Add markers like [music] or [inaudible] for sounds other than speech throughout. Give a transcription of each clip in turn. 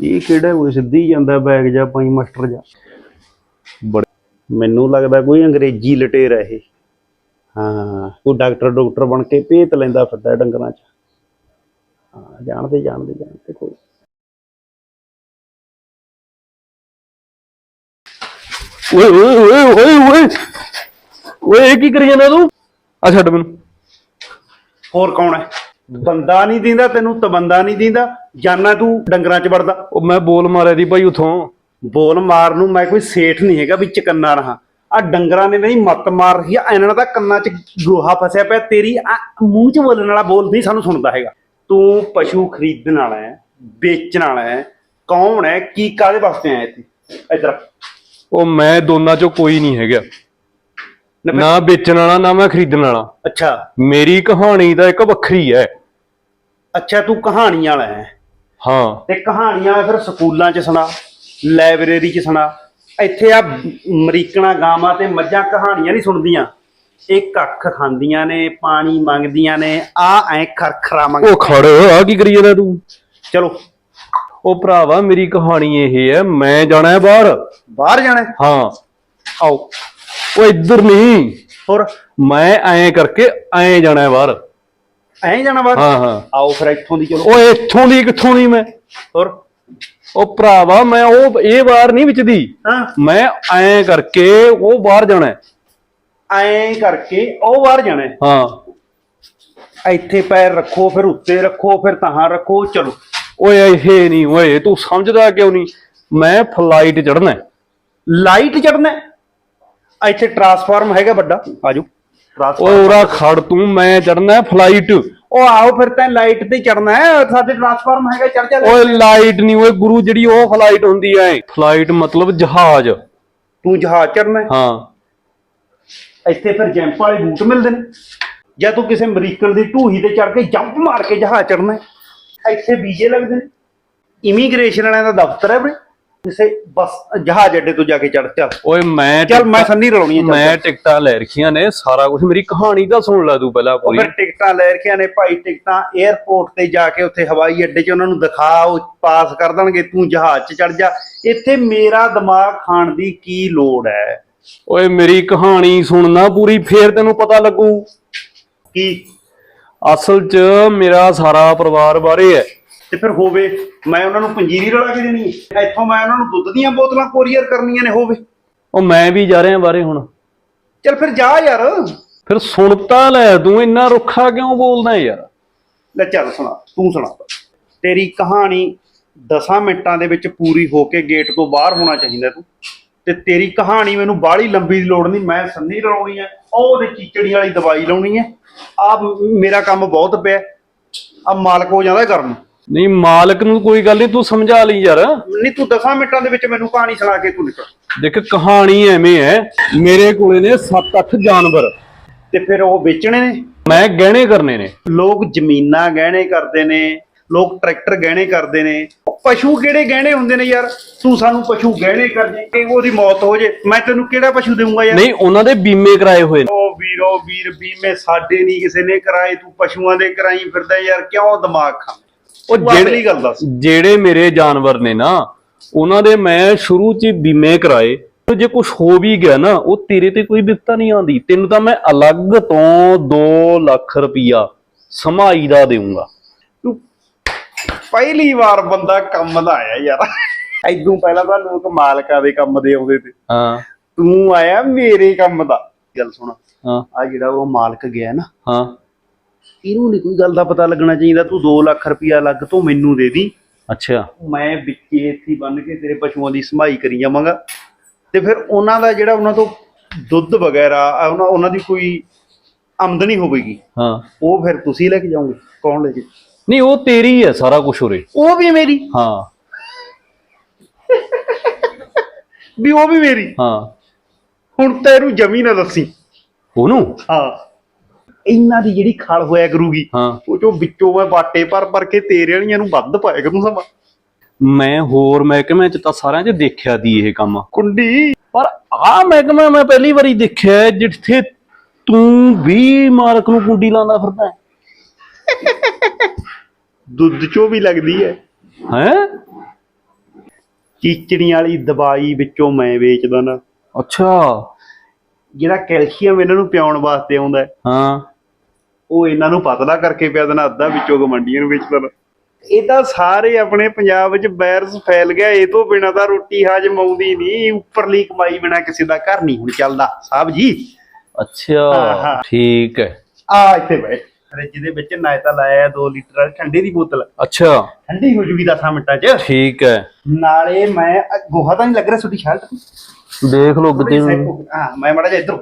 ਇਹ ਕਿਹੜਾ ਕੋਈ ਸਿੱਧੀ ਜਾਂਦਾ ਬੈਗ ਜਾਂ ਪਾਈ ਮਾਸਟਰ ਜਾ? ਬੜੇ ਮੈਨੂੰ ਲੱਗਦਾ ਕੋਈ ਅੰਗਰੇਜ਼ੀ ਲਟੇਰ ਹੈ ਇਹ। ਹਾਂ ਕੋਈ ਡਾਕਟਰ ਡਾਕਟਰ ਬਣ ਕੇ ਭੇਤ ਲੈਂਦਾ ਫਿਰਦਾ ਡੰਗਰਾਂ 'ਚ। ਹਾਂ ਜਾਣਦੇ ਜਾਣਦੇ ਜਾਣਦੇ ਕੋਈ। ਓਏ ਓਏ ਓਏ ਓਏ ਓਏ ਓਏ ਇਹ ਕੀ ਕਰੀ ਜਾਂਦਾ ਤੂੰ? ਆ ਛੱਡ ਮੈਨੂੰ। ਹੋਰ ਕੌਣ ਹੈ? ਬੰਦਾ ਨਹੀਂ ਦਿੰਦਾ ਤੈਨੂੰ ਤਬੰਦਾ ਨਹੀਂ ਦਿੰਦਾ ਜਾਨਾ ਤੂੰ ਡੰਗਰਾਂ 'ਚ ਵੜਦਾ। ਉਹ ਮੈਂ ਬੋਲ ਮਾਰਿਆ ਦੀ ਭਾਈ ਉਥੋਂ। ਬੋਲ ਮਾਰ ਨੂੰ ਮੈਂ ਕੋਈ ਸੇਠ ਨਹੀਂ ਹੈਗਾ ਵੀ ਚਕੰਨਾ ਰਹਾ। ਆ ਡੰਗਰਾਂ ਨੇ ਨਹੀਂ ਮੱਤ ਮਾਰ ਰਹੀ ਆ ਇਹਨਾਂ ਦਾ ਕੰਨਾਂ 'ਚ ਗੋਹਾ ਫਸਿਆ ਪਿਆ ਤੇਰੀ ਮੂੰਹ 'ਚ ਬੋਲਣ ਵਾਲਾ ਬੋਲ ਨਹੀਂ ਸਾਨੂੰ ਸੁਣਦਾ ਹੈਗਾ। ਤੂੰ ਪਸ਼ੂ ਖਰੀਦਣ ਵਾਲਾ ਹੈ ਵੇਚਣ ਵਾਲਾ ਹੈ ਕੌਣ ਹੈ ਕੀ ਕਾਦੇ ਵਾਸਤੇ ਆਇਆ ਇੱਥੇ? ਇੱਧਰ ਉਹ ਮੈਂ ਦੋਨਾਂ ਚੋਂ ਕੋਈ ਨਹੀਂ ਹੈਗਾ। ਨਾ ਵੇਚਣ ਵਾਲਾ ਨਾ ਮੈਂ ਖਰੀਦਣ ਵਾਲਾ। ਅੱਛਾ। ਮੇਰੀ ਕਹਾਣੀ ਤਾਂ ਇੱਕ ਵੱਖਰੀ ਹੈ। ਅੱਛਾ ਤੂੰ ਕਹਾਣੀ ਵਾਲਾ ਹੈ। ਹਾਂ। ਤੇ ਕਹਾਣੀਆਂ ਫਿਰ ਸਕੂਲਾਂ 'ਚ ਸੁਣਾ ਲਾਇਬ੍ਰੇਰੀ 'ਚ ਸੁਣਾ। ਇੱਥੇ ਆ ਅਮਰੀਕਣਾ ਗਾਵਾਂ ਤੇ ਮੱਝਾਂ ਕਹਾਣੀਆਂ ਨਹੀਂ ਸੁਣਦੀਆਂ। ਇਹ ਕੱਖ ਖਾਂਦੀਆਂ ਨੇ ਪਾਣੀ ਮੰਗਦੀਆਂ ਨੇ ਆ ਐ ਖਰਖਰਾ ਮੰਗ ਉਹ ਖੜ ਆ ਕੀ ਕਰੀ ਜਾਂਦਾ ਤੂੰ? ਚਲੋ। ਉਹ ਭਰਾਵਾ ਮੇਰੀ ਕਹਾਣੀ ਇਹ ਹੈ ਮੈਂ ਜਾਣਾ ਹੈ ਬਾਹਰ। ਬਾਹਰ ਜਾਣਾ ਹੈ? ਹਾਂ। ਆਓ। ਉਹ ਇੱਧਰ ਨਹੀਂ। ਹੋਰ? ਮੈਂ ਐਂ ਕਰਕੇ ਐਂ ਜਾਣਾ ਹੈ ਬਾਹਰ। ਐਂ ਜਾਣਾ ਬਾਹਰ? ਹਾਂ ਹਾਂ। ਆਓ ਫਿਰ ਇੱਥੋਂ ਦੀ ਚਲੋ। ਉਹ ਇੱਥੋਂ ਦੀ ਕਿੱਥੋਂ ਦੀ ਮੈਂ? ਹੋਰ? ਉਹ ਭਰਾਵਾ ਮੈਂ ਉਹ ਇਹ ਬਾਹਰ ਨਹੀਂ ਵਿਚਦੀ। ਹਾਂ। ਮੈਂ ਐਂ ਕਰਕੇ ਉਹ ਬਾਹਰ ਜਾਣਾ ਹੈ। ਐਂ ਕਰਕੇ ਉਹ ਬਾਹਰ ਜਾਣਾ ਹੈ। ਹਾਂ। ਇੱਥੇ ਪੈਰ ਰੱਖੋ ਫਿਰ ਉੱਤੇ ਰੱਖੋ ਫਿਰ ਤਹਾਂ ਰੱਖੋ ਚਲੋ। ਓਏ ਇਹ ਨਹੀਂ ਓਏ ਤੂੰ ਸਮਝਦਾ ਕਿਉਂ ਨਹੀਂ? ਮੈਂ ਫਲਾਈਟ ਚੜਨਾ। ਲਾਈਟ ਚੜਨਾ। ਇੱਥੇ ਟਰਾਂਸਫਾਰਮ ਹੈਗਾ ਵੱਡਾ। ਆਜੋ। ਓਏ ਉਰਾ ਖੜ ਤੂੰ ਮੈਂ ਚੜਨਾ ਹੈ ਫਲਾਈਟ ਉਹ ਆਓ ਫਿਰ ਤਾਂ ਲਾਈਟ ਤੇ ਚੜਨਾ ਹੈ ਸਾਡੇ ਟਰਾਂਸਫਾਰਮ ਹੈਗਾ ਚੜ ਜਾ ਓਏ ਲਾਈਟ ਨਹੀਂ ਓਏ ਗੁਰੂ ਜਿਹੜੀ ਉਹ ਫਲਾਈਟ ਹੁੰਦੀ ਐ। ਫਲਾਈਟ ਮਤਲਬ ਜਹਾਜ਼। ਤੂੰ ਜਹਾਜ਼ ਚੜਨਾ ਹੈ। ਹਾਂ। ਇੱਥੇ ਫਿਰ ਜੰਪ ਵਾਲੇ ਬੂਟ ਮਿਲਦੇ ਨੇ। ਜਾਂ ਤੂੰ ਕਿਸੇ ਅਮਰੀਕਨ ਦੀ ਢੂਹੀ ਤੇ ਚੜ ਕੇ ਜੰਪ ਮਾਰ ਕੇ ਜਹਾਜ਼ ਚੜਨਾ ਹੈ। ਇੱਥੇ ਵੀਜ਼ੇ ਲੱਗਦੇ ਨੇ। ਇਮੀਗ੍ਰੇਸ਼ਨ ਵਾਲਿਆਂ ਦਾ ਦਫ਼ਤਰ ਹੈ ਬਈ। ਕਿਸੇ ਬਸ ਜਹਾਜ਼ ਅੱਡੇ ਤੋਂ ਜਾ ਕੇ ਚੜ ਚੱਲ ਓਏ ਮੈਂ ਚੱਲ ਮੈਂ ਸੰਨੀ ਰਲਾਉਣੀ ਹੈ ਮੈਂ। ਟਿਕਟਾਂ ਲੈ ਰੱਖੀਆਂ ਨੇ ਸਾਰਾ ਕੁਝ ਮੇਰੀ ਕਹਾਣੀ ਤਾਂ ਸੁਣ ਲੈ ਤੂੰ ਪਹਿਲਾਂ ਪੂਰੀ ਫਿਰ ਟਿਕਟਾਂ ਲੈ ਰਖਿਆ ਨੇ ਭਾਈ ਟਿਕਟਾਂ 에ਅਰਪੋਰਟ ਤੇ ਜਾ ਕੇ ਉੱਥੇ ਹਵਾਈ ਅੱਡੇ 'ਚ ਉਹਨਾਂ ਨੂੰ ਦਿਖਾ ਉਹ ਪਾਸ ਕਰ ਦੇਣਗੇ ਤੂੰ ਜਹਾਜ਼ 'ਚ ਚੜ ਜਾ। ਇੱਥੇ ਮੇਰਾ ਦਿਮਾਗ ਖਾਣ ਦੀ ਕੀ ਲੋੜ ਹੈ? ਓਏ ਮੇਰੀ ਕਹਾਣੀ ਸੁਣਨਾ ਪੂਰੀ ਫੇਰ ਤੈਨੂੰ ਪਤਾ ਲੱਗੂ। ਕੀ? ਅਸਲ 'ਚ ਮੇਰਾ ਸਾਰਾ ਪਰਿਵਾਰ ਬਾਰੇ ਹੈ। ਤੇ ਫਿਰ ਹੋਵੇ ਮੈਂ ਉਹਨਾਂ ਨੂੰ ਪੰਜੀਰੀ ਰਲਾ ਕੇ ਦੇਣੀ ਹੈ। ਇੱਥੋਂ ਮੈਂ ਉਹਨਾਂ ਨੂੰ ਦੁੱਧ ਦੀਆਂ ਬੋਤਲਾਂ ਕੋਰੀਅਰ ਕਰਨੀਆਂ ਨੇ ਹੋਵੇ। ਉਹ ਮੈਂ ਵੀ ਜਾ ਰਿਹਾ ਬਾਰੇ ਹੁਣ। ਚੱਲ ਫਿਰ ਜਾ ਯਾਰ। ਫਿਰ ਸੁਣ ਤਾਂ ਲੈ ਤੂੰ ਇੰਨਾ ਰੁੱਖਾ ਕਿਉਂ ਬੋਲਦਾ ਯਾਰ? ਲੈ ਚੱਲ ਸੁਣਾ ਤੂੰ ਸੁਣਾ। ਤੇਰੀ ਕਹਾਣੀ 10 ਮਿੰਟਾਂ ਦੇ ਵਿੱਚ ਪੂਰੀ ਹੋ ਕੇ ਗੇਟ ਤੋਂ ਬਾਹਰ ਹੋਣਾ ਚਾਹੀਦਾ ਤੂੰ। ਤੇ ਤੇਰੀ ਕਹਾਣੀ ਮੈਨੂੰ ਬਾਹਲੀ ਲੰਬੀ ਦੀ ਲੋੜ ਨਹੀਂ ਮੈਂ ਸੰਨੀ ਲਾਉਣੀ ਹੈ ਉਹ ਉਹਦੇ ਚੀਚੜੀ ਵਾਲੀ ਦਵਾਈ ਲਾਉਣੀ ਹੈ। ਆ ਮੇਰਾ ਕੰਮ ਬਹੁਤ ਪਿਆ ਆ ਮਾਲਕ ਹੋ ਜਾਂਦਾ ਕਰਨ। ਨਹੀਂ ਮਾਲਕ ਨੂੰ ਕੋਈ ਗੱਲ ਨਹੀਂ ਤੂੰ ਸਮਝਾ ਲਈ ਯਾਰ। ਨਹੀਂ ਤੂੰ 10 ਮਿੰਟਾਂ ਦੇ ਵਿੱਚ ਮੈਨੂੰ ਕਹਾਣੀ ਸੁਣਾ ਕੇ ਤੂੰ ਨਿਕਲ। ਦੇਖ ਕਹਾਣੀ ਐਵੇਂ ਹੈ ਮੇਰੇ ਕੋਲੇ ਨੇ 7-8 ਜਾਨਵਰ। ਤੇ ਫਿਰ ਉਹ ਵੇਚਣੇ ਨੇ? ਮੈਂ ਗਹਿਣੇ ਕਰਨੇ ਨੇ। ਲੋਕ ਜ਼ਮੀਨਾਂ ਗਹਿਣੇ ਕਰਦੇ ਨੇ ਲੋਕ ਟਰੈਕਟਰ ਗਹਿਣੇ ਕਰਦੇ ਨੇ। ਪਸ਼ੂ ਕਿਹੜੇ ਗਹਿਣੇ ਹੁੰਦੇ ਨੇ ਯਾਰ? ਤੂੰ ਸਾਨੂੰ ਪਸ਼ੂ ਗਹਿਣੇ ਕਰ ਜੇ ਕਿ ਉਹਦੀ ਮੌਤ ਹੋ ਜੇ। ਮੈਂ ਤੈਨੂੰ ਕਿਹੜਾ ਪਸ਼ੂ ਦੇਵਾਂਗਾ ਯਾਰ? ਨਹੀਂ ਉਹਨਾਂ ਦੇ ਬੀਮੇ ਕਰਾਏ ਹੋਏ ਨੇ। ਉਹ ਵੀਰੋ ਵੀਰ ਬੀਮੇ ਸਾਡੇ ਨਹੀਂ ਕਿਸੇ ਨੇ ਕਰਾਏ ਤੂੰ ਪਸ਼ੂਆਂ ਦੇ ਕਰਾਈ ਫਿਰਦਾ ਯਾਰ ਕਿਉਂ ਦਿਮਾਗ ਖਾ ਉਹ ਜਿਹੜੇ ਗੱਲ ਦੱਸ। ਜਿਹੜੇ ਮੇਰੇ ਜਾਨਵਰ ਨੇ ਨਾ ਉਹਨਾਂ ਦੇ ਮੈਂ ਸ਼ੁਰੂ 'ਚ ਬੀਮੇ ਕਰਾਏ ਤੇ ਜੇ ਕੁਝ ਹੋ ਵੀ ਗਿਆ ਨਾ ਉਹ ਤੇਰੇ ਤੇ ਕੋਈ ਬਿਪਤਾ ਨਹੀਂ ਆਉਂਦੀ। ਤੈਨੂੰ ਤਾਂ ਮੈਂ ਅਲੱਗ ਤੋਂ 2 ਲੱਖ ਰੁਪਈਆ ਸਮਾਈ ਦਾ ਦੇਵਾਂਗਾ ਤੂੰ ਪਹਿਲੀ ਵਾਰ ਬੰਦਾ ਕੰਮ ਦਾ ਆਇਆ ਯਾਰ। ਐਦੋਂ ਪਹਿਲਾਂ ਤਾਂ ਲੋਕ ਮਾਲਕਾਂ ਦੇ ਕੰਮ ਦੇ ਆਉਂਦੇ ਤੇ। ਹਾਂ। ਤੂੰ ਆਇਆ ਮੇਰੇ ਕੰਮ ਦਾ। ਗੱਲ ਸੁਣ। ਹਾਂ। ਆ ਜਿਹੜਾ ਉਹ ਮਾਲਕ ਗਿਆ ਨਾ ਹਾਂ। ਇਹਨੂੰ ਨਹੀਂ ਕੋਈ ਗੱਲ ਦਾ ਪਤਾ ਲੱਗਣਾ ਚਾਹੀਦਾ ਤੂੰ 2 ਲੱਖ ਰੁਪਇਆ ਲੱਗ ਤੋਂ ਮੈਨੂੰ ਦੇ ਦੀ। ਅੱਛਾ। ਮੈਂ ਵਿੱਚੇ ਇੱਥੇ ਬੰਨ ਕੇ ਤੇਰੇ ਪਸ਼ੂਆਂ ਦੀ ਸੰਭਾਈ ਕਰੀ ਜਾਵਾਂਗਾ। ਤੇ ਫਿਰ ਉਹਨਾਂ ਦਾ ਜਿਹੜਾ ਉਹਨਾਂ ਤੋਂ ਦੁੱਧ ਵਗੈਰਾ ਆ ਉਹਨਾਂ ਉਹਨਾਂ ਦੀ ਕੋਈ ਆਮਦਨੀ ਹੋਵੇਗੀ। ਹਾਂ। ਉਹ ਫਿਰ ਤੁਸੀਂ ਲੈ ਕੇ ਜਾਓਗੇ ਕੌਣ ਲੈ ਕੇ ਨਹੀਂ ਉਹ ਤੇਰੀ ਹੈ ਸਾਰਾ ਕੁਝ ਉਰੇ। ਉਹ ਵੀ ਮੇਰੀ? ਹਾਂ। ਵੀ ਉਹ ਵੀ ਮੇਰੀ? ਹਾਂ। ਹੁਣ ਤੈਨੂੰ ਜਮੀ ਨਾ ਦੱਸੀ। ਉਹਨੂੰ? ਹਾਂ। ਇਹਨਾਂ ਦੀ ਜਿਹੜੀ ਖਲ ਹੋਇਆ ਕਰੂਗੀ ਹਾਂ। ਉਹ ਚੋਂ ਵਿੱਚੋਂ ਮੈਂ ਬਾਟੇ ਭਰ ਭਰ ਕੇ ਤੇਰੇ ਵਾਲੀਆਂ ਨੂੰ ਵੱਧ ਪਾਇਆ ਕਰੂੰ ਸਮਾਂ। ਮੈਂ ਹੋਰ ਮਹਿਕਮੇ 'ਚ ਤਾਂ ਸਾਰਿਆਂ 'ਚ ਦੇਖਿਆ ਦੀ ਇਹ ਕੰਮ। ਕੁੰਡੀ। ਪਰ ਆ ਮਹਿਕਮਾ ਮੈਂ ਪਹਿਲੀ ਵਾਰੀ ਦੇਖਿਆ ਜਿੱਥੇ ਤੂੰ ਵੀ ਮਾਲਕ ਨੂੰ ਕੁੰਡੀ ਲਾਉਂਦਾ ਫਿਰਦਾ ਹੈ। ਦੁੱਧ ਚੋਂ ਵੀ ਲੱਗਦੀ ਹੈ। ਹੈ? ਚੀਚੜੀ ਵਾਲੀ ਦਵਾਈ ਵਿੱਚੋਂ ਮੈਂ ਵੇਚਦਾ ਨਾ। ਅੱਛਾ। ਜਿਹੜਾ ਕੈਲਸ਼ੀਅਮ ਇਹਨਾਂ ਨੂੰ ਪਿਆਉਣ ਵਾਸਤੇ ਆਉਂਦਾ ਹੈ, ਹਾਂ। ਉਹ ਇਹਨਾਂ ਨੂੰ ਪਤਲਾ ਕਰਕੇ ਪਿਆ ਦੇਣਾ ਅੱਧਾ ਵਿੱਚੋਂ ਗਮੰਡੀਆਂ ਨੂੰ ਵੇਚ ਦੇਣਾ। ਇਹ ਤਾਂ ਸਾਰੇ ਆਪਣੇ ਪੰਜਾਬ ਵਿੱਚ ਵਾਇਰਸ ਫੈਲ ਗਿਆ ਇਹ ਤੋਂ ਬਿਨਾ ਤਾਂ ਰੋਟੀ ਹਾਜ਼ਮ ਆਉਂਦੀ ਨਹੀਂ ਉੱਪਰਲੀ ਕਮਾਈ ਬਿਨਾ ਕਿਸੇ ਦਾ ਘਰ ਨਹੀਂ ਹੁਣ ਚੱਲਦਾ। ਸਾਹਿਬ ਜੀ? ਅੱਛਾ। ਠੀਕ ਹੈ। ਆ ਇੱਥੇ ਬੈਠ ਫਰਿੱਜ ਦੇ ਵਿੱਚ ਨਾ ਤਾਂ ਲਾਇਆ 2 ਲੀਟਰ ਵਾਲੀ ਠੰਡੇ ਦੀ ਬੋਤਲ। ਅੱਛਾ। ਠੰਡੀ ਹੋ ਜੂਗੀ 10 ਮਿੰਟਾਂ 'ਚ। ਠੀਕ ਹੈ। ਨਾਲੇ ਮੈਂ ਗੋਹਾ ਤਾਂ ਨਹੀਂ ਲੱਗ ਰਿਹਾ ਤੁਹਾਡੀ ਸ਼ਰਟ ਦੇਖ ਲਓ ਕਿਤੇ ਹਾਂ ਮੈਂ ਮੜਾ ਜਾ ਇੱਧਰ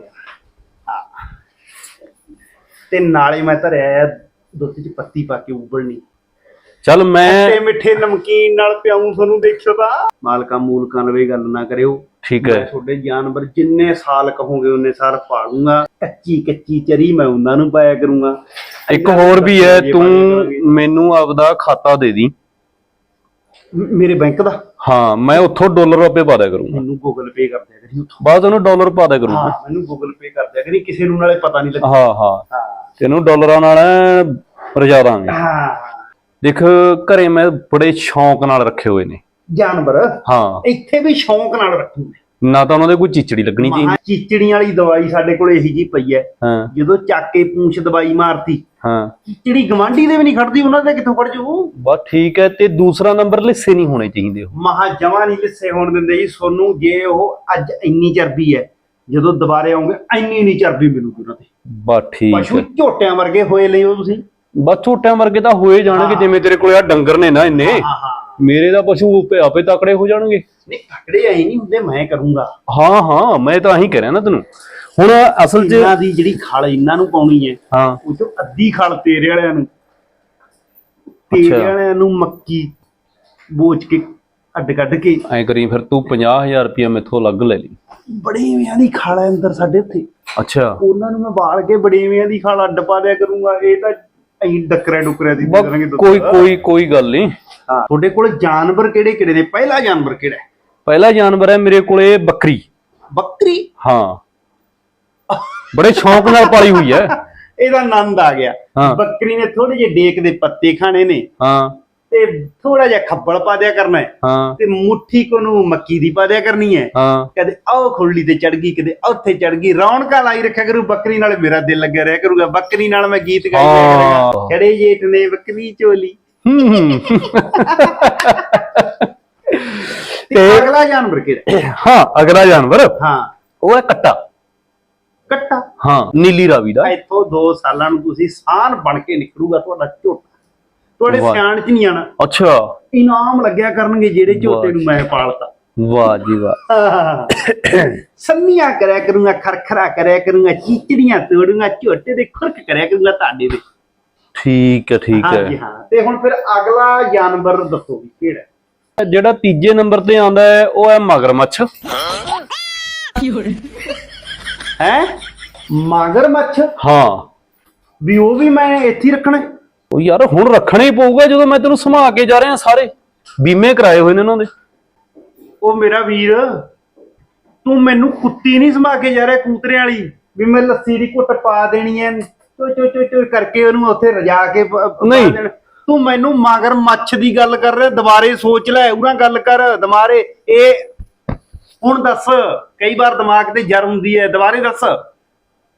ਤੇ ਨਾਲੇ ਮੈਂ ਧਰਿਆ ਆ ਦੁੱਧ 'ਚ ਪੱਤੀ ਪਾ ਕੇ ਉਬਲਣੀ। ਚੱਲ ਮੈਂ ਤੇ ਮਿੱਠੇ ਨਮਕੀਨ ਨਾਲ ਪਿਆਉਂ ਤੁਹਾਨੂੰ ਦੇਖਿਓ ਤਾਂ। ਮਾਲਕਾਂ ਮੂਲਕਾਂ ਲਵੇ ਗੱਲ ਨਾ ਕਰਿਓ। ਠੀਕ ਮੈਂ ਹੈ। ਤੁਹਾਡੇ ਜਾਨਵਰ ਜਿੰਨੇ ਸਾਲ ਕਹੋਗੇ ਉਹਨੇ ਸਾਲ ਪਾਲੂੰਗਾ ਕੱਚੀ ਕੱਚੀ ਚਰੀ ਮੈਂ ਉਹਨਾਂ ਨੂੰ ਪਾਇਆ ਕਰੂੰਗਾ। ਇੱਕ ਹੋਰ ਵੀ ਹੈ ਤੂੰ ਮੈਨੂੰ ਆਪਦਾ ਖਾਤਾ ਦੇ ਦੀ। ਮ- ਮੇਰੇ ਬੈਂਕ ਦਾ। ਹਾਂ ਮੈਂ ਉੱਥੋਂ ਡਾਲਰ ਰੁਪਏ ਪਾ ਦਿਆ ਕਰੂੰਗਾ। ਮੈਨੂੰ ਗੂਗਲ ਪੇ ਕਰ ਦਿਆ ਕਰੀ ਉੱਥੋਂ। ਬਾਅਦ ਉਹਨੂੰ ਡਾਲਰ ਪਾ ਦਿਆ ਹਾਂ ਕਰੂੰਗਾ ਮੈਨੂੰ ਗੂਗਲ ਪੇ ਕਰ ਦਿਆ ਕਰੀ। ਕਿਸੇ ਨੂੰ ਨਾਲੇ ਪਤਾ ਨਹੀਂ ਲੱਗਦਾ ਹਾਂ ਹਾਂ। ਹਾਂ। ਤੈਨੂੰ ਡਾਲਰਾਂ ਨਾਲ ਐਂ ਰਜਾ ਦਾਂਗੇ। ਹਾਂ। ਦੇਖ ਘਰੇ ਮੈਂ ਬੜੇ ਸ਼ੌਂਕ ਨਾਲ ਰੱਖੇ ਹੋਏ ਨੇ। ਜਾਨਵਰ? ਹਾਂ। ਇੱਥੇ ਵੀ ਸ਼ੌਂਕ ਨਾਲ ਰੱਖੂਗੇ ਨਾ ਤਾਂ ਉਹਨਾਂ ਦੇ ਕੋਈ ਚਿਚੜੀ ਲੱਗਣੀ ਚਾਹੀਦੀ। ਮਹਾਂ ਚੀਚੜੀਆਂ ਵਾਲੀ ਦਵਾਈ ਸਾਡੇ ਕੋਲ ਇਹੀ ਜੀ ਪਈ ਹੈ। ਹਾਂ। ਜਦੋਂ ਚੱਕ ਕੇ ਪੂੰਛ ਦਵਾਈ ਮਾਰਤੀ ਹਾਂ। ਚੀਚੜੀ ਗਵਾਂਢੀ ਦੇ ਵੀ ਨਹੀਂ ਖੜਦੀ ਉਹਨਾਂ ਦੇ ਕਿੱਥੋਂ ਖੜ ਜੂ? ਬਸ ਠੀਕ ਹੈ ਤੇ ਦੂਸਰਾ ਨੰਬਰ ਲਿੱਸੇ ਨਹੀਂ ਹੋਣੇ ਚਾਹੀਦੇ ਉਹ। ਮਹਾ ਜਮਾ ਨਹੀਂ ਲਿੱਸੇ ਹੋਣ ਦਿੰਦੇ ਜੀ। ਸੋਨੂੰ ਜੇ ਉਹ ਅੱਜ ਇੰਨੀ ਚਰਬੀ ਹੈ ਜਦੋਂ ਦੁਬਾਰੇ ਆਉਂਗੇ ਇੰਨੀ ਨਹੀਂ ਚਰਬੀ ਮਿਲੂਗੀ ਉਹਨਾਂ ਤੇ। ਬਸ ਠੀਕ ਪਸ਼ੂ ਹੈ। ਝੋਟਿਆਂ ਵਰਗੇ ਹੋਏ ਲਈ ਉਹ ਤੁਸੀਂ। ਬਸ ਛੋਟਿਆਂ ਵਰਗੇ ਤਾਂ ਹੋਏ ਜਾਣਗੇ। ਜਿਵੇਂ ਤੇਰੇ ਕੋਲ ਆ ਡੰਗਰ ਨੇ ਨਾ ਇੰਨੇ। ਹਾਂ ਹਾਂ। ਮੇਰੇ ਦਾ ਪਸ਼ੂ ਆਪੇ ਆਪੇ ਤਕੜੇ ਹੋ ਜਾਣਗੇ। ਨਹੀਂ ਤਕੜੇ ਐ ਨਹੀਂ ਹੁੰਦੇ ਮੈਂ ਕਰੂੰਗਾ। ਹਾਂ ਹਾਂ ਮੈਂ ਤਾਂ ਆਹੀ ਕਹਿ ਰਿਹਾ ਨਾ ਤੈਨੂੰ। ਹੁਣ ਅਸਲ 'ਚ ਇਹਨਾਂ ਦੀ ਜਿਹੜੀ ਖਲ ਇਹਨਾਂ ਨੂੰ ਪਾਉਣੀ ਹੈ ਹਾਂ। ਉਹ ਚੋਂ ਅੱਧੀ ਖਲ ਤੇਰੇ ਵਾਲਿਆਂ ਨੂੰ। ਤੇਰੇ। ਵਾਲਿਆਂ ਨੂੰ ਮੱਕੀ ਬੋਚ ਕੇ ਅੱਡ ਕੱਢ ਕੇ। ਐਂ ਕਰੀ ਫਿਰ ਤੂੰ 50000 ਰੁਪਇਆ ਮੈਥੋਂ ਅਲੱਗ ਲੈ ਲਈ। ਬੜੇਵਿਆਂ ਦੀ ਖਲ ਹੈ ਅੰਦਰ ਸਾਡੇ ਉੱਥੇ ਅੱਛਾ। ਉਹਨਾਂ ਨੂੰ ਮੈਂ ਬਾਲ ਕੇ ਬੜੇਵਿਆਂ ਦੀ ਖਲ ਅੱਡ ਪਾ ਦਿਆ ਕਰੂੰਗਾ ਇਹ ਤਾਂ ਐਂ ਡੱਕਰੇ ਡੁਕਰੇ ਦੀ। ਕੋਈ ਕੋਈ ਕੋਈ ਗੱਲ ਨਹੀਂ। ਹਾਂ। ਤੁਹਾਡੇ ਕੋਲ ਜਾਨਵਰ ਕਿਹੜੇ ਕਿਹੜੇ ਨੇ? ਪਹਿਲਾ ਜਾਨਵਰ ਕਿਹੜਾ ਹੈ? ਪਹਿਲਾ ਜਾਨਵਰ ਹੈ ਮੇਰੇ ਕੋਲੇ ਬੱਕਰੀ। ਬੱਕਰੀ? ਹਾਂ। ਬੜੇ ਸ਼ੌਂਕ ਨਾਲ ਪਾਲੀ ਹੋਈ ਹੈ। [laughs] ਇਹਦਾ ਆਨੰਦ ਆ ਗਿਆ। ਹਾਂ। ਬੱਕਰੀ ਨੇ ਥੋੜੇ ਜਿਹੇ ਡੇਕ ਦੇ ਪੱਤੇ ਖਾਣੇ ਨੇ। ਹਾਂ। ਤੇ ਥੋੜਾ ਜਿਹਾ ਖੱਬਲ ਪਾ ਦਿਆ ਕਰਨਾ ਹੈ। ਹਾਂ। ਤੇ ਮੁੱਠੀ ਕੋ ਨੂੰ ਮੱਕੀ ਦੀ ਪਾ ਦਿਆ ਕਰਨੀ ਹੈ। ਹਾਂ। ਕਦੇ ਆਹ ਖੁਰਲੀ ਤੇ ਚੜ ਗਈ ਕਦੇ ਉੱਥੇ ਚੜ ਗਈ। ਰੌਣਕਾਂ ਲਾਈ ਰੱਖਿਆ ਕਰੂ ਬੱਕਰੀ ਨਾਲ ਮੇਰਾ ਦਿਲ ਲੱਗਿਆ ਰਿਹਾ ਕਰੂਗਾ। ਬੱਕਰੀ ਨਾਲ ਮੈਂ ਗੀਤ ਗਾਈ ਰਿਹਾ ਹਾਂ। ਕਰਾਂਗਾ। ਖੜੇ ਜੇਠ ਨੇ ਬੱਕਰੀ ਚੋਲੀ। ਹੂੰ। ਤੇ ਅਗਲਾ ਜਾਨਵਰ ਕਿਹੜਾ? ਹੈ? ਅਗਲਾ ਜਾਨਵਰ। ਹਾਂ। ਉਹ ਹੈ ਕੱਟਾ। ਕੱਟਾ? ਹਾਂ ਨੀਲੀ ਰਾਵੀ ਦਾ। ਇੱਥੋਂ 2 ਸਾਲਾਂ ਨੂੰ ਤੁਸੀਂ ਸਾਨ ਬਣ ਕੇ ਨਿਕਲੂਗਾ ਤੁਹਾਡਾ ਝੋਟਾ। ਤੁਹਾਡੇ ਵਾਹ। ਸਿਆਣ ਚ ਨਹੀਂ ਆਣਾ। ਅੱਛਾ। ਇਨਾਮ ਲੱਗਿਆ ਕਰਨਗੇ ਜਿਹੜੇ ਝੋਟੇ ਨੂੰ ਮੈਂ ਪਾਲਤਾ। ਵਾਹ ਜੀ ਵਾਹ। [coughs] ਸੰਨੀਆਂ ਕਰਿਆ ਕਰੂੰਗਾ ਖਰਖਰਾ ਕਰਿਆ ਕਰੂੰਗਾ ਚੀਚੜੀਆਂ ਤੋੜੂੰਗਾ ਝੋਟੇ ਦੇ ਖੁਰਕ ਕਰਿਆ ਕਰੂੰਗਾ ਤੁਹਾਡੇ ਦੇ ਠੀਕ ਹੈ ਠੀਕ ਹਾਂਜੀ ਹੈ। ਹਾਂ ਤੇ ਹੁਣ ਫਿਰ ਅਗਲਾ ਜਾਨਵਰ ਦੱਸੋ ਵੀ ਕਿਹੜਾ? ਹੈ? ਜਿਹੜਾ ਤੀਜੇ ਨੰਬਰ ਤੇ ਆਉਂਦਾ ਹੈ ਉਹ ਹੈ ਮਗਰਮੱਛ। ਹੈ? ਮਗਰਮੱਛ? ਹਾਂ। ਵੀ ਉਹ ਵੀ ਮੈਂ ਇੱਥੇ ਹੀ ਰੱਖਣਾ ਹੈ? ਉਹ ਯਾਰ ਹੁਣ ਰੱਖਣਾ ਹੀ ਪਊਗਾ ਜਦੋਂ ਮੈਂ ਤੈਨੂੰ ਸਮਾ ਕੇ ਜਾ ਰਿਹਾ ਸਾਰੇ। ਬੀਮੇ ਕਰਾਏ ਹੋਏ ਨੇ ਉਹਨਾਂ ਦੇ। ਉਹ ਮੇਰਾ ਵੀਰ ਤੂੰ ਮੈਨੂੰ ਕੁੱਤੀ ਨਹੀਂ ਸਮਾ ਕੇ ਜਾ ਰਿਹਾ ਕੂਤਰੇ ਵਾਲੀ। ਵੀ ਮੈਂ ਲੱਸੀ ਦੀ ਘੁੱਟ ਪਾ ਦੇਣੀ ਐ ਚੋ ਚੋ ਚੋ ਚੋ ਕਰਕੇ ਉਹਨੂੰ ਉੱਥੇ ਰਜਾ ਕੇ ਪ- ਪਾ ਨਹੀਂ। ਦੇਣਾ। ਤੂੰ ਮੈਨੂੰ ਮਗਰ ਮੱਛ ਦੀ ਗੱਲ ਕਰ ਰਿਹਾ ਦੁਬਾਰੇ ਸੋਚ ਲੈ ਉਹਨਾਂ ਗੱਲ ਕਰ ਦੁਬਾਰੇ। ਇਹ ਹੁਣ ਦੱਸ ਕਈ ਵਾਰ ਦਿਮਾਗ ਤੇ ਜਰ ਹੁੰਦੀ ਹੈ। ਦੁਬਾਰੇ ਦੱਸ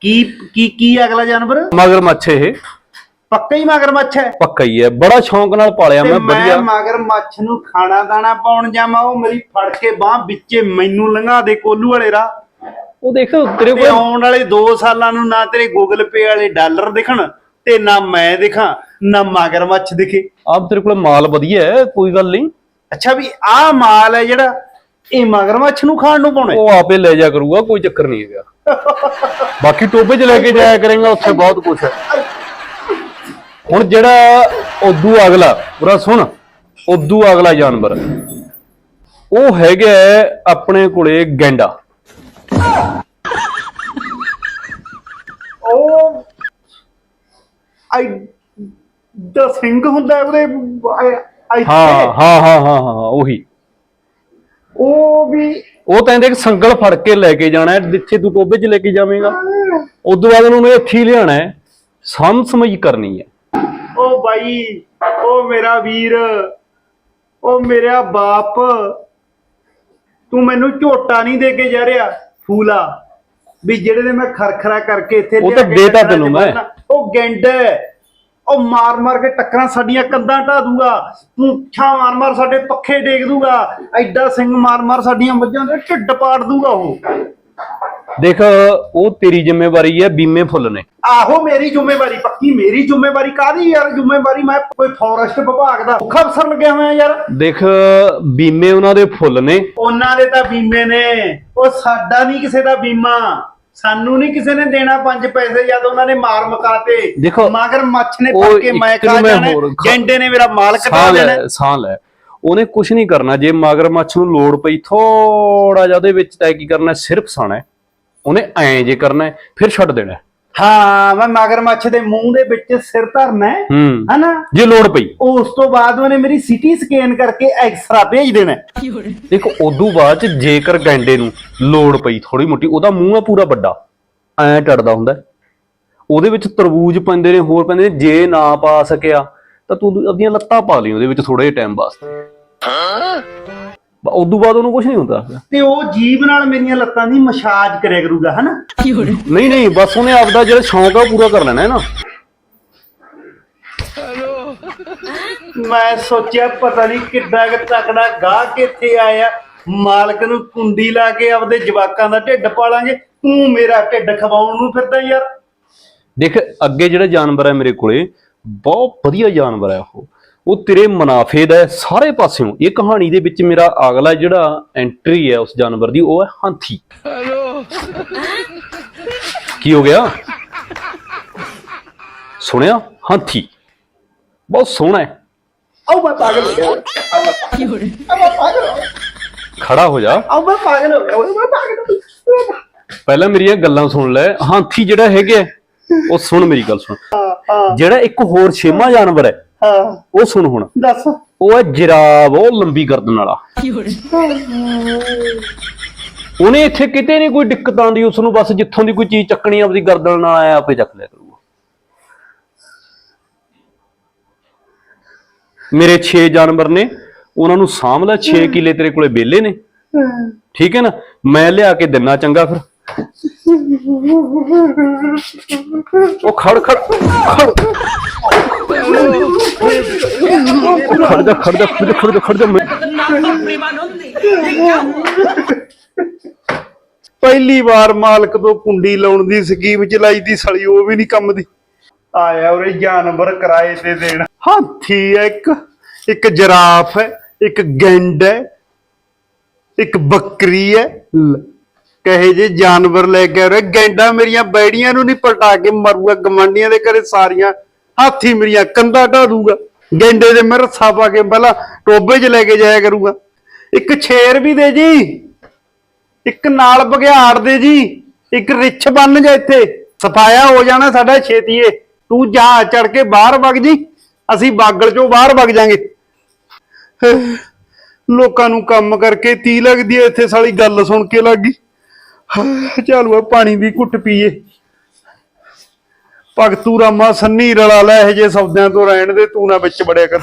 ਕੀ ਕੀ ਕੀ ਅਗਲਾ ਜਾਨਵਰ? ਮਗਰਮੱਛ ਇਹ। ਪੱਕਾ ਹੀ ਮਗਰ ਮੱਛ ਹੈ? ਪੱਕਾ ਹੀ ਹੈ। ਬੜਾ ਸ਼ੌਂਕ ਨਾਲ ਪਾਲਿਆ ਤੇ ਮੈਂ ਮੈਂ ਵਧੀਆ। ਮਗਰ ਮੱਛ ਨੂੰ ਖਾਣਾ ਦਾਣਾ ਪਾਉਣ ਜਾਵਾਂ ਉਹ ਮੇਰੀ ਫੜ ਕੇ ਬਾਹ ਵਿੱਚੇ ਮੈਨੂੰ ਲੰਘਾ ਦੇ ਕੋਲੂ ਵਾਲੇ ਰਾਹ। ਉਹ ਦੇਖ ਤੇਰੇ ਤੇ ਕੋਲ ਆਉਣ ਵਾਲੇ 2 ਸਾਲਾਂ ਨੂੰ ਨਾ ਤੇਰੇ ਗੂਗਲ ਪੇ ਵਾਲੇ ਡਾਲਰ ਦਿਖਣ ਤੇ ਨਾ ਮੈਂ ਦਿਖਾਂ ਨਾ ਮਗਰ ਮੱਛ ਦਿਖੇ। ਆਪ ਤੇਰੇ ਕੋਲ ਮਾਲ ਵਧੀਆ ਹੈ ਕੋਈ ਗੱਲ ਨਹੀਂ। ਅੱਛਾ ਵੀ ਆਹ ਮਾਲ ਹੈ ਜਿਹੜਾ ਇਹ ਮਗਰ ਮੱਛ ਨੂੰ ਖਾਣ ਨੂੰ ਪਾਉਣਾ ਹੈ? ਉਹ ਆਪੇ ਲੈ ਜਾ ਕਰੂਗਾ ਕੋਈ ਚੱਕਰ ਨਹੀਂ ਹੈਗਾ। ਬਾਕੀ ਟੋਬੇ 'ਚ ਲੈ ਕੇ ਜਾਇਆ ਕਰੇਗਾ ਉੱਥੇ ਬਹੁਤ ਕੁਝ ਹੈ। ਹੁਣ ਜਿਹੜਾ ਉਦੋਂ ਅਗਲਾ ਪੂਰਾ ਸੁਣ ਉਦੋਂ ਅਗਲਾ ਜਾਨਵਰ। ਉਹ ਹੈਗਾ ਹੈ ਆਪਣੇ ਕੋਲੇ ਗੈਂਡਾ। ਉਹ ਆਈ ਦਾ ਸਿੰਘ ਹੁੰਦਾ ਹੈ ਉਹਦੇ ਆਈ- ਆਈ- ਹਾਂ ਹਾਂ ਹਾਂ ਹਾਂ ਹਾਂ ਉਹੀ। ਉਹ ਵੀ ਉਹ ਤਾਂ ਇਹਦੇ ਇੱਕ ਸੰਗਲ ਫੜ ਕੇ ਲੈ ਕੇ ਜਾਣਾ ਹੈ ਜਿੱਥੇ ਤੂੰ ਟੋਬੇ 'ਚ ਲੈ ਕੇ ਜਾਵੇਂਗਾ। ਉਦੋਂ ਬਾਅਦ ਉਹਨੂੰ ਇੱਥੇ ਹੀ ਲਿਆਣਾ ਹੈ ਸਾਂਭ ਸਮਝ ਕਰਨੀ ਹੈ। ਉਹ ਬਾਈ ਉਹ ਮੇਰਾ ਵੀਰ ਉਹ ਮੇਰਾ ਬਾਪ। ਤੂੰ ਮੈਨੂੰ ਝੋਟਾ ਨਹੀਂ ਦੇ ਕੇ ਜਾ ਰਿਹਾ। ਫੂਲਾ ਵੀ ਜਿਹੜੇ ਦੇ ਮੈਂ ਖਰਖਰਾ ਕਰਕੇ ਇੱਥੇ ਉਹ ਤਾਂ ਦੇਤਾ ਤੈਨੂੰ ਮੈਂ। ਉਹ ਗੈਂਡ। ਉਹ ਮਾਰ ਮਾਰ ਕੇ ਟੱਕਰਾਂ ਸਾਡੀਆਂ ਕੰਧਾਂ ਢਾ ਦੂਗਾ ਪੁੱਛਾਂ ਮਾਰ ਮਾਰ ਸਾਡੇ ਪੱਖੇ ਡੇਗ ਦੂਗਾ ਐਡਾ ਸਿੰਘ ਮਾਰ ਮਾਰ ਸਾਡੀਆਂ ਮੱਝਾਂ ਦੇ ਢਿੱਡ ਪਾੜ ਦੂਗਾ ਉਹ ਦੇਖ ਉਹ ਤੇਰੀ ਜ਼ਿੰਮੇਵਾਰੀ ਹੈ ਬੀਮੇ ਫੁੱਲ ਨੇ। ਆਹੋ ਮੇਰੀ ਜ਼ਿੰਮੇਵਾਰੀ ਪੱਕੀ ਮੇਰੀ ਜ਼ਿੰਮੇਵਾਰੀ ਕਾਦੀ ਯਾਰ? ਜ਼ਿੰਮੇਵਾਰੀ ਮੈਂ ਕੋਈ ਫੋਰੈਸਟ ਵਿਭਾਗ ਦਾ ਮੁੱਖ ਅਫਸਰ ਲੱਗਿਆ ਹੋਇਆ ਯਾਰ। ਦੇਖ ਬੀਮੇ ਉਹਨਾਂ ਦੇ ਫੁੱਲ ਨੇ। ਉਹਨਾਂ ਦੇ ਤਾਂ ਬੀਮੇ ਨੇ। ਉਹ ਸਾਡਾ ਨਹੀਂ ਕਿਸੇ ਦਾ ਬੀਮਾ। ਸਾਨੂੰ ਨਹੀਂ ਕਿਸੇ ਨੇ ਦੇਣਾ ਪੰਜ ਪੈਸੇ ਜਦ ਉਹਨਾਂ ਨੇ ਮਾਰ ਮਕਾਤੇ ਦੇਖੋ, ਮਗਰ ਮੱਛ ਨੇ ਫੜ ਕੇ ਮੈਂ ਕਾ ਜਾਣਾ। ਗੈਂਡੇ ਨੇ ਮੇਰਾ ਮਾਲ ਕਟਾ ਦੇਣਾ ਲੈ ਸਾਹ ਲੈ। ਉਹਨੇ ਕੁਝ ਨਹੀਂ ਕਰਨਾ। ਜੇ ਮਗਰਮੱਛ ਨੂੰ ਲੋੜ ਪਈ ਥੋੜਾ ਜਿਹਾ ਉਹਦੇ ਵਿੱਚ ਤੈ ਕੀ ਕਰਨਾ ਸਿਰਫ ਸਾਣਾ। ਉਹਨੇ ਐਂ ਜੇ ਕਰਨਾ ਹੈ, ਫਿਰ ਛੱਡ ਦੇਣਾ ਹੈ। ਹਾਂ ਮੈਂ ਮਗਰ ਮੱਛ ਦੇ ਮੂੰਹ ਦੇ ਵਿੱਚ ਸਿਰ ਧਰਨਾ ਹੈ ਹੂੰ। ਹਨਾ? ਜੇ ਲੋੜ ਪਈ। ਉਸ ਤੋਂ ਬਾਅਦ ਉਹਨੇ ਮੇਰੀ ਸਿਟੀ ਸਕੈਨ ਕਰਕੇ ਐਕਸਰਾ ਭੇਜ ਦੇਣਾ ਹੈ। ਦੇਖੋ ਉਦੋਂ ਬਾਅਦ ਚ ਜੇਕਰ ਗੈਂਡੇ ਨੂੰ ਲੋੜ ਪਈ ਥੋੜੀ ਮੋਟੀ ਉਹਦਾ ਮੂੰਹ ਆ ਪੂਰਾ ਵੱਡਾ। ਐਂ ਟੜਦਾ ਹੁੰਦਾ ਹੈ। ਉਹਦੇ ਵਿੱਚ ਤਰਬੂਜ ਪੈਂਦੇ ਨੇ ਹੋਰ ਪੈਂਦੇ ਨੇ। ਜੇ ਨਾ ਪਾ ਸਕਿਆ ਤਾਂ ਤੂੰ ਆਪਣੀਆਂ ਲੱਤਾਂ ਪਾ ਲਈ ਉਹਦੇ ਵਿੱਚ ਥੋੜੇ ਜਿਹੇ ਟਾਈਮ ਵਾਸਤੇ। ਉਦੋਂ ਬਾਅਦ ਉਹਨੂੰ ਕੁਝ ਨਹੀਂ ਹੁੰਦਾ। ਤੇ ਉਹ ਜੀਭ ਨਾਲ ਮੇਰੀਆਂ ਲੱਤਾਂ ਦੀ ਮਸਾਜ ਕਰਿਆ ਕਰੂਗਾ ਹਨਾ? ਨਹੀਂ ਨਹੀਂ ਬਸ ਉਹਨੇ ਆਪਦਾ ਜਿਹੜਾ ਸ਼ੌਂਕ ਆ ਉਹ ਪੂਰਾ ਕਰ ਲੈਣਾ ਹੈ ਨਾ। ਮੈਂ ਸੋਚਿਆ ਪਤਾ ਨਹੀਂ ਕਿੱਡਾ ਕੁ ਤਕੜਾ ਗਾਹ ਕਿੱਥੇ ਆਇਆ। ਮਾਲਕ ਨੂੰ ਕੁੰਡੀ ਲਾ ਕੇ ਆਪਦੇ ਜਵਾਕਾਂ ਦਾ ਢਿੱਡ ਪਾਲਾਂਗੇ। ਤੂੰ ਮੇਰਾ ਢਿੱਡ ਖਵਾਉਣ ਨੂੰ ਫਿਰਦਾ ਯਾਰ। ਦੇਖ ਅੱਗੇ ਜਿਹੜਾ ਜਾਨਵਰ ਹੈ ਮੇਰੇ ਕੋਲੇ ਬਹੁਤ ਵਧੀਆ ਜਾਨਵਰ ਹੈ ਉਹ। ਉਹ ਤੇਰੇ ਮੁਨਾਫੇ ਦਾ ਹੈ ਸਾਰੇ ਪਾਸਿਓਂ। ਇਹ ਕਹਾਣੀ ਦੇ ਵਿੱਚ ਮੇਰਾ ਅਗਲਾ ਜਿਹੜਾ ਐਂਟਰੀ ਹੈ ਉਸ ਜਾਨਵਰ ਦੀ ਉਹ ਹੈ ਹਾਥੀ। ਕੀ ਹੋ ਗਿਆ? ਸੁਣਿਆ? ਹਾਥੀ। ਬਹੁਤ ਸੋਹਣਾ ਹੈ। ਆਓ ਮੈਂ ਪਾਗਲ ਹੋ ਗਿਆ। ਆਓ ਮੈਂ ਪਾਗਲ- ਆਓ ਮੈਂ ਪਾਗਲ ਹੋ ਗਿਆ। ਖੜਾ ਹੋ ਜਾ। ਆਓ ਮੈਂ ਪਾਗਲ ਹੋ ਗਿਆ। ਓਏ, ਮੈਂ ਪਾਗਲ ਹੋ ਗਿਆ। ਪਹਿਲਾਂ ਮੇਰੀਆਂ ਗੱਲਾਂ ਸੁਣ ਲੈ। ਹਾਥੀ ਜਿਹੜਾ ਹੈਗਾ ਉਹ ਸੁਣ ਮੇਰੀ ਗੱਲ ਸੁਣ। ਹਾਂ ਹਾਂ। ਜਿਹੜਾ ਇੱਕ ਹੋਰ ਛੇਵਾਂ ਜਾਨਵਰ ਹੈ ਹਾਂ। ਉਹ ਸੁਣ ਹੁਣ। ਦੱਸ। ਉਹ ਹੈ ਜਿਰਾਬ ਉਹ ਲੰਬੀ ਗਰਦਨ ਵਾਲਾ। ਉਹਨੇ ਇੱਥੇ ਕਿਤੇ ਨਹੀਂ ਕੋਈ ਦਿੱਕਤ ਆਉਂਦੀ ਉਸ ਨੂੰ ਬਸ ਜਿੱਥੋਂ ਦੀ ਕੋਈ ਚੀਜ਼ ਚੱਕਣੀ ਆਪਦੀ ਗਰਦਨ ਨਾਲ ਆਇਆ ਆਪੇ ਚੱਕ ਲਿਆ ਕਰੂਗਾ। ਮੇਰੇ 6 ਜਾਨਵਰ ਨੇ ਉਹਨਾਂ ਨੂੰ ਸਾਂਭ ਲੈ 6 ਕਿੱਲੇ ਤੇਰੇ ਕੋਲੇ ਬੇਲੇ ਨੇ। ਠੀਕ ਹੈ ਨਾ? ਮੈਂ ਲਿਆ ਕੇ ਦਿਨਾ ਚੰਗਾ ਫਿਰ। ਉਹ ਖੜ ਖੜ ਖੜ। ਖੜ ਜਾ ਖੜ ਜਾ ਖੜ ਜਾ ਖੜ ਜਾ ਖੜ ਜਾ। ਪਹਿਲੀ ਵਾਰ ਮਾਲਕ ਤੋਂ ਕੁੰਡੀ ਲਾਉਣ ਦੀ ਸਕੀਮ ਚਲਾਈ ਦੀ ਸਲੀ, ਉਹ ਵੀ ਨਹੀਂ ਕੰਮ ਦੀ। ਆਇਆ ਉਰੇ ਜਾਨਵਰ ਕਿਰਾਏ ਤੇ ਦੇਣ। ਹਾਥੀ ਹੈ ਇੱਕ ਇੱਕ ਜਿਰਾਫ ਹੈ, ਇੱਕ ਗੈਂਡ ਹੈ, ਇੱਕ ਬੱਕਰੀ ਹੈ। ਕਹੇ ਜੇ, ਜਾਨਵਰ ਲੈ ਕੇ ਉਰੇ ਗੈਂਡਾ ਮੇਰੀਆਂ, ਬੈੜੀਆਂ ਨੂੰ ਨਹੀਂ ਪਲਟਾ ਕੇ ਮਰੂਗਾ ਗਮੰਡੀਆਂ ਦੇ ਘਰੇ ਸਾਰੀਆਂ ਹਾਥੀ ਮੇਰੀਆਂ, ਕੰਧਾਂ ਢਾ ਦੂਗਾ। ਗੈਂਡੇ ਦੇ ਮੈਂ ਰੱਸਾ ਪਾ ਕੇ ਪਹਿਲਾਂ ਟੋਬੇ 'ਚ ਲੈ ਕੇ ਜਾਇਆ ਕਰੂਗਾ। ਇੱਕ ਛੇਰ ਵੀ ਦੇ ਜੀ। ਇੱਕ ਨਾਲ ਬਘਿਆੜ ਦੇ ਜੀ। ਇੱਕ ਰਿੱਛ ਬੰਨ ਜਾ ਇੱਥੇ। ਸਫਾਇਆ ਹੋ ਜਾਣਾ ਸਾਡਾ ਛੇਤੀਏ। ਤੂੰ ਜਾ ਚੜ ਕੇ ਬਾਹਰ ਵਗ ਜੀ। ਅਸੀਂ ਬਾਗਲ ਚੋਂ ਬਾਹਰ ਵਗ ਜਾਾਂਗੇ। ਲੋਕਾਂ ਨੂੰ ਕੰਮ ਕਰਕੇ ਤੀ ਲੱਗਦੀ ਐ ਇੱਥੇ ਸਾਲੀ ਗੱਲ ਸੁਣ ਕੇ ਲੱਗ ਗਈ। ਚਲੋ ਪਾਣੀ ਵੀ ਘੁੱਟ ਪੀਏ। ਭਗਤੂ ਰਾਮਾ ਸੰਨੀ ਰਲਾ ਲੈ, ਇਹ ਜੇ ਸੌਦਿਆਂ ਤੋਂ ਰਹਿਣ ਦੇ, ਤੂੰ ਨਾ ਵਿੱਚ ਬੜਿਆ ਕਰ।